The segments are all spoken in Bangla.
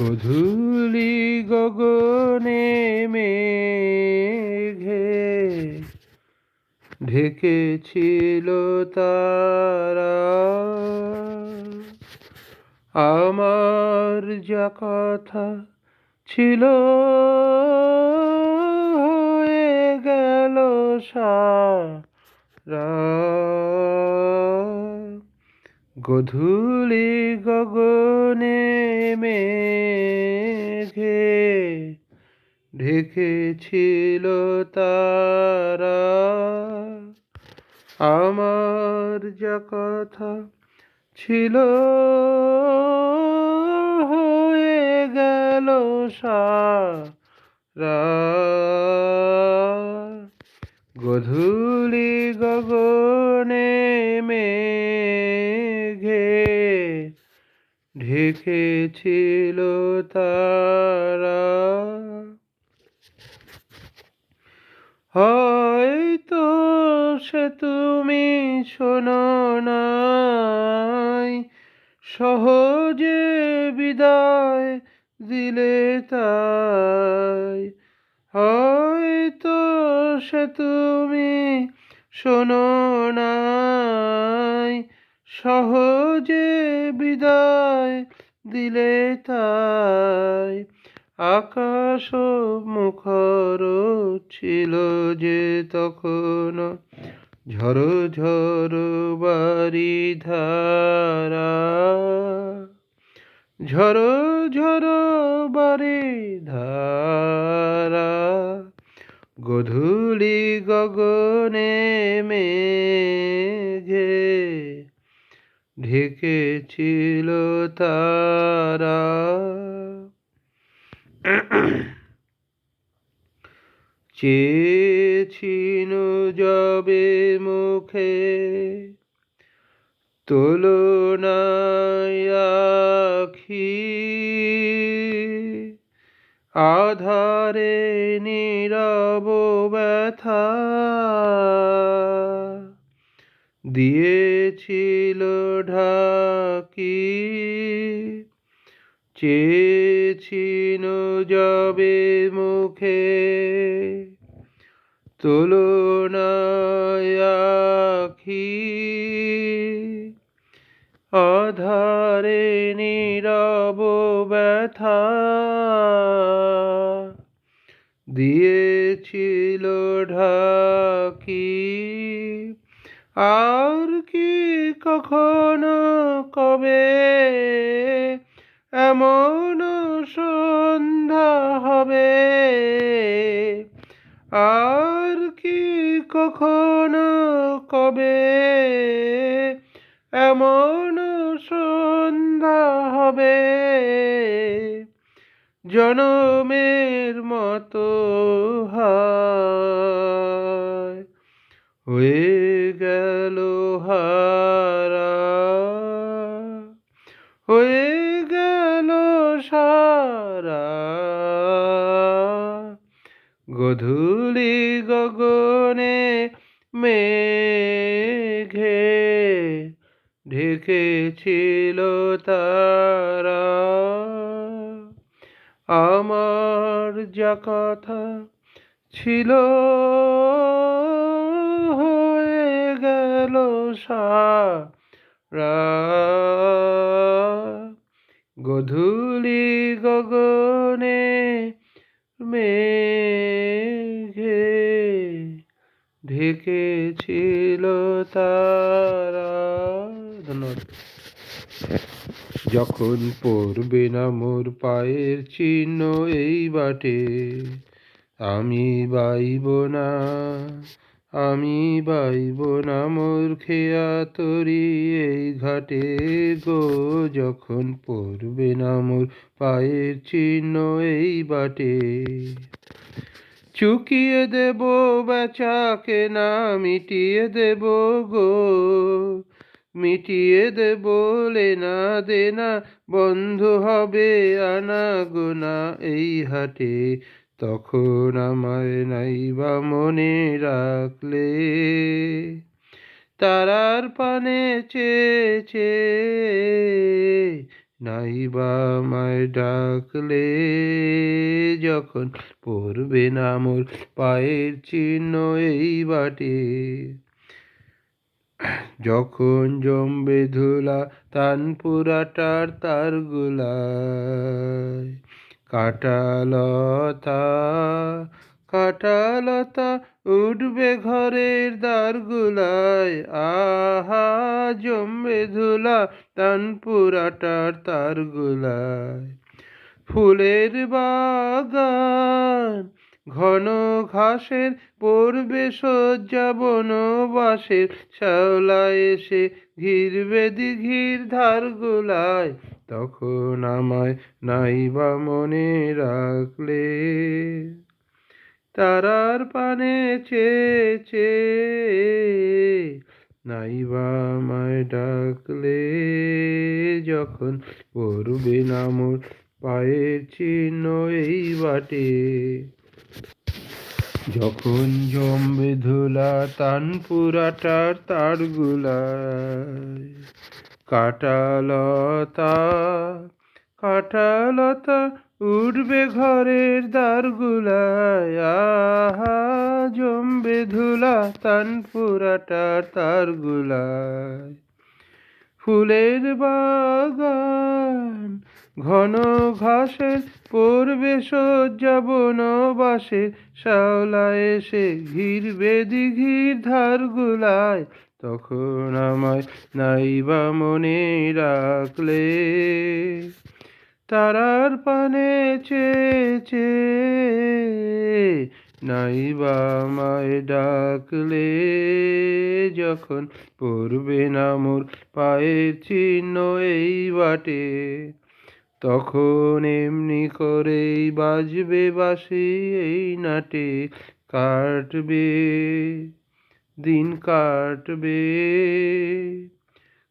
গধূলি গগনে মেঘে ঢেকেছিল তারা। আমার যা কথা ছিল হয়ে গেল সারা। গধূলি গগনে মেঘে ঢেকেছিল তারা। আমার যা কথা ছিল হয়ে গেল সারা। গধূলি গগনে মেঘে ঢেকেছিল তারা। হয়তো সে তুমি শোনো নাই, সহজে বিদায় দিলে তাই। হয়তো সে তুমি শোনো নাই সহজে বিদায় দিলে তাই। আকাশ মুখর ছিল যে তখন। ঝড়ো ঝড়ো বাড়ি ধারা। ঝড়ো ঝড়ো বাড়ি ধারা। গধূলি গগনে মেঘে ঢেকেছিল তারা। চেয়েছিল যাবে মুখে তুলনায় আখি। আধারে নীরব ব্যথা। দিয়েছিল ঢাকি চেয়েছিল যাবে মুখে। তুলনায় আখি আধারে নীরব ব্যথা দিয়েছিল ঢাকি। আর কি কখনো কবে? এমন সন্ধ্যা হবে। আর কি কখনো কবে? এমন সন্ধ্যা হবে। জনমের মতো হায়। হারা হয়ে গেল সারা। গধূলি গগনে মেঘে ঢেকেছিল তারা। আমার যা কথা ছিল সারা। গধূলি গগনে মেঘে ঢেকেছিল তারা। ধন্যবাদ। যখন পড়বে না মোর পায়ের চিহ্ন এই বাটে, আমি বাইব না। আমি বাইব না মোর খেয়া তরি এই ঘাটে গো যখন পড়বে না মোর পায়ের চিহ্ন এই বাটে। চুকিয়ে দেব বেচাকে না, মিটিয়ে দেব গো, মিটিয়ে দেব লেনা দেনা, বন্ধ হবে আনা গোনা এই হাটে। তখন আমায় নাইবা মনে রাখলে, তারার পানে চেয়ে চেয়ে নাইবা আমায় ডাকলে, যখন পড়বে না মোর পায়ের চিহ্ন এই বাটে। যখন জমবে ধুলা তানপুরাটার তার গুলায় কাটালতা কাটালতা উঠবে ঘরের দ্বারগুলায়। আহা, জমবে ধুলা তানপুরাটার তার গুলায় ফুলের বাগান, ঘন ঘাসের পড়বে শয্যা বনবাসের। শ্যাওলা এসে ঘিরবে দিঘির ধারগুলায়। তখন আমায় নাইবা মনে রাখলে। তারার পানে চেয়েছে, নাইবা আমায় ডাকলে যখন পড়বে না মোর পায়ের চিহ্ন এই বাটে। যখন জমবে ধুলা তানপুরাটার তারগুলায়। কাটালতা কাটালতা উঠবে ঘরের দ্বারগুলায়। আহা, জমবে ধুলা তানপুরাটার তারগুলায়। ফুলের বাগান, ঘন ঘাসের পড়বে শয্যা বনবাসে শ্যাওলা এসে ঘিরবে দিঘির ধারগুলায়। তখন আমায় নাইবা মনে রাখলে। তারার পানে চেয়েছে, নাইবা আমায় ডাকলে। যখন পড়বে না মোর পায়ের চিহ্ন এই বাটে, তখন এমনি করেই বাজবে বাসি এই নাটে কাটবে। দিন কাটবে।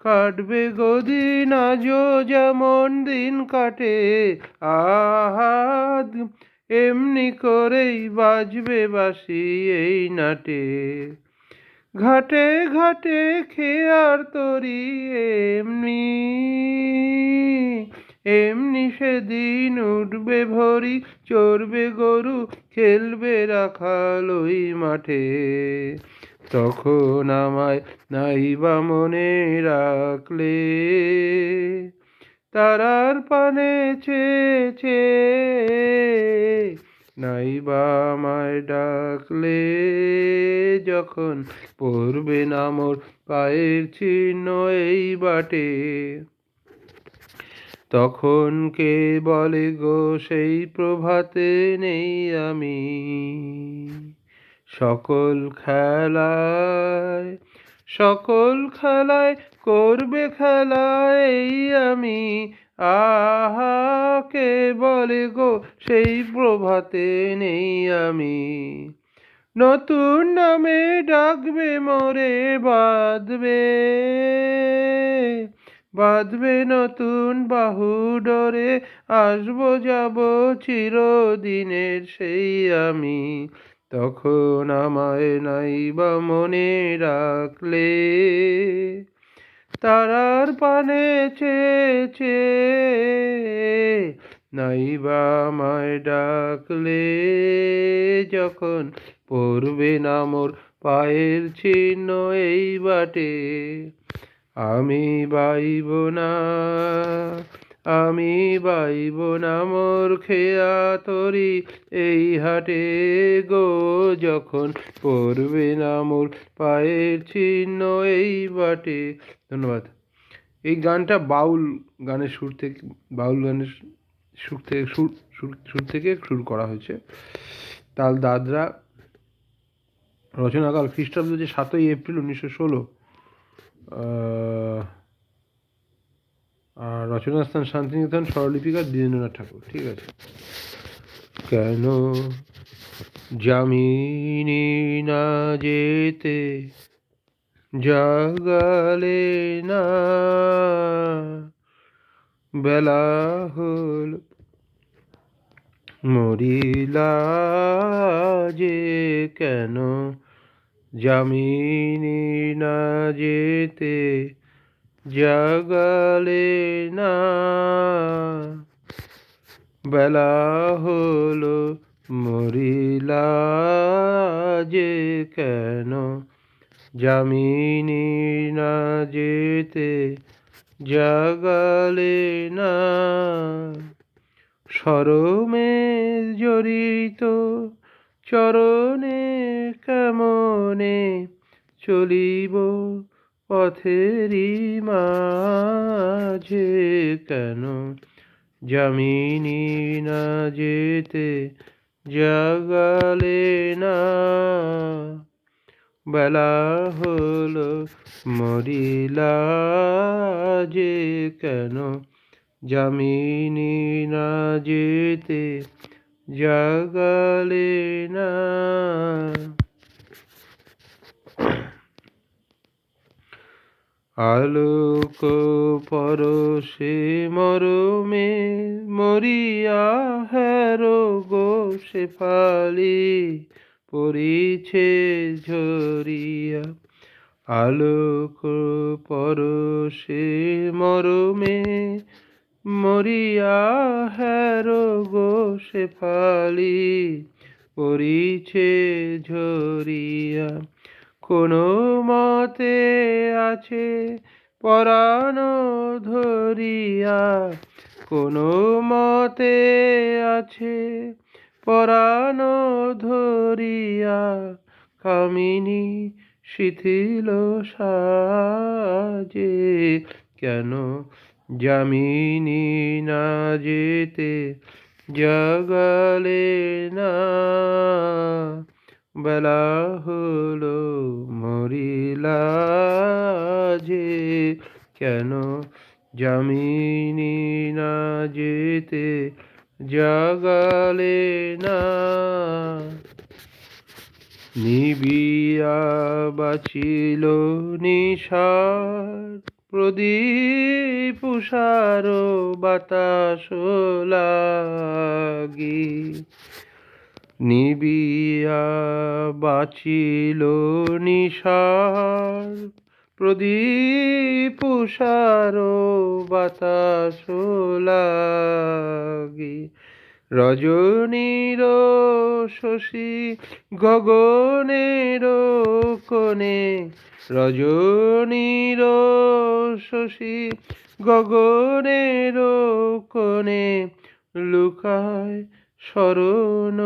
কাটবে গদিন আজও যেমন দিন কাটে আহা এমনি করেই বাজবে বাসি এই নাটে। ঘাটে ঘাটে খেয়ার তরি, এমনি এমনি সেদিন উঠবে ভরি, চড়বে গরু, খেলবে রাখাল ওই মাঠে। তখন আমায় নাইবা মনে রাখলে, তারার পানে চেয়েছে নাইবা আমায় ডাকলে, যখন পড়বে না মোর পায়ের চিহ্ন এই বাটে। তখন কে বলে গো সেই প্রভাতে নেই আমি? সকল খেলায় সকল খেলায় করবে খেলায় আমি। আহা, কে বলে গো, সেই প্রভাতে নেই আমি। নতুন নামে ডাকবে, মোরে বাঁধবে। বাঁধবে নতুন বাহু ডরে, আসব, যাব, চিরদিনের সেই আমি। তখন আমায় নাইবা মনে রাখলে। তারার পানে চেয়েছে নাইবা আমায় ডাকলে। যখন পড়বে না মোর পায়ের চিহ্ন এই বাটে, আমি বাইব না। আমি বাইব না মোর খেয়া তরি, এই হাটে গো যখন পড়বে না মোর পায়ের চিহ্ন এই বাটে। ধন্যবাদ। এই গানটা বাউল গানের সুর থেকে, বাউল গানের সুর থেকে, সুর সুর থেকে শুরু করা হয়েছে। তাল দাদরা, রচনাকাল খ্রিস্টাব্দ যে সাতই এপ্রিল উনিশশো ষোলো আর রচনাস্থান শান্তিনিকেতন, স্বরলিপিকার দ্বিজেন্দ্রনাথ ঠাকুর, ঠিক আছে? কেন জামিনী না যেতে জাগালে না? বেলা হল, মরিলা যে কেন জামিনী না যেতে জাগালে না বেলা হলো মরিলা যে কেন জামিনী না যেতে জাগালে না সরমে জড়িত চরণে কেমনে চলিব পথেরই মাঝে কেন জামিনী না যেতে জাগালে না? বেলা হলো, মরিলা যে কেন জামিনী না যেতে জাগালে না? আলোক পরশে মরমে মরিয়া হেরো গো শেফালি পরিছে ঝরিয়া। আলোক পরশে মরমে মরিয়া হেরো গো শেফালি পরিছে ঝরিয়া। কোনো মতে আছে পরানো ধরিয়া। কোনো মতে আছে পরানো ধরিয়া। কামিনী শিথিল সাজে কেন জামিনী না যেতে জগলে না? বেলা হলো মরিলা যে কেন জামিনী না যেতে জাগালে না? নিবিয়া বাঁচিল নিশার প্রদীপ উষার বাতাস লাগি। নিবিয়া বাঁচিল নিশার প্রদীপ উষার বাতাস লাগি। রজনীর শশী গগনের কোণে, রজনীর শশী গগনের কোণে লুকায় শরণ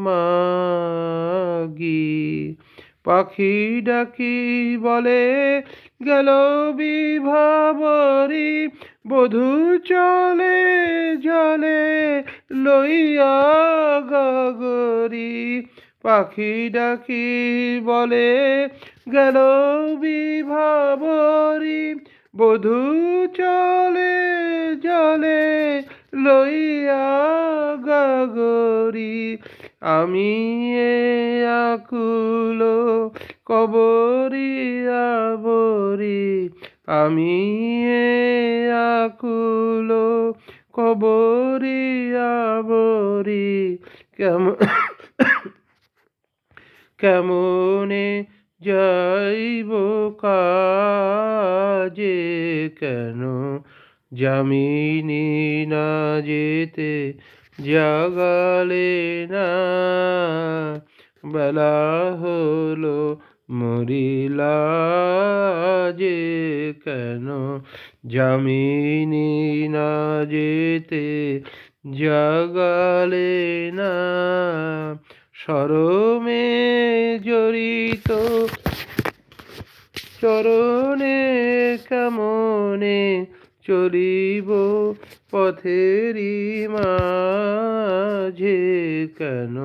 মাগি। পাখি ডাকি বলে, গেল বিভাবরী, বধূ চলে জলে, লইয়া গগরি। পাখি ডাকি বলে, গেল বিভাবরী, বধূ চলে জলে লইয়া গগরি, আমি এ আকুল কবরিয়া বরি আমি এ আকুল কবরিয়া বরি কেমন কেমনে যাইব কাজে কেন জামিনী না যেতে জাগালে না। বেলা হলো, মরিলা যে কেন? জামিনী না যেতে জাগালে না। সরমে জড়িত চরণে কেমনে চলিব পথেরই মাঝে কেন?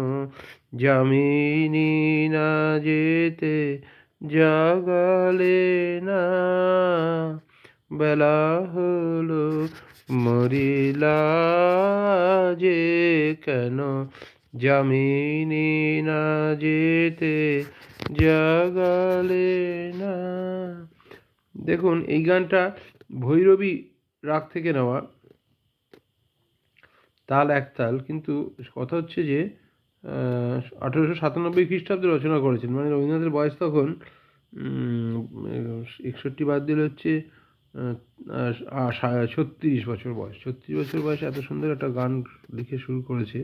জামিনী না যেতে জাগালে না। বেলা হলো, মরিলা যে কেন? জামিনী না যেতে জাগালে না। দেখুন, এই গানটা ভৈরবী রাগ থেকে নেওয়া তাল এক তাল, কিন্তু কথা হচ্ছে যে আঠেরোশো সাতানব্বই খ্রিস্টাব্দে রচনা করেছেন। মানে রবীন্দ্রনাথের বয়স তখন একষট্টি বাদ দিলে হচ্ছে ছত্রিশ বছর বয়স। ছত্রিশ বছর বয়সে এত সুন্দর একটা গান লিখে শুরু করেছে।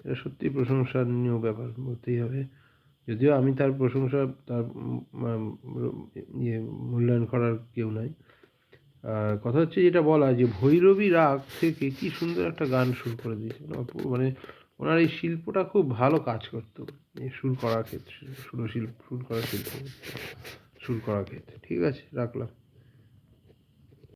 এটা সত্যি প্রশংসনীয় ব্যাপার, বলতেই হবে। যদিও আমি তার প্রশংসা, তার ইয়ে মূল্যায়ন করার কেউ নাই। কথা হচ্ছে যেটা বলা যে ভৈরবী রাগ থেকে কি সুন্দর একটা গান শুরু করে দিয়েছে। মানে ওনার এই শিল্পটা খুব ভালো কাজ করতো, এই সুর করার ক্ষেত্রে সুর শিল্প সুর করার শিল্প, সুর করার ক্ষেত্রে। ঠিক আছে, রাখলাম।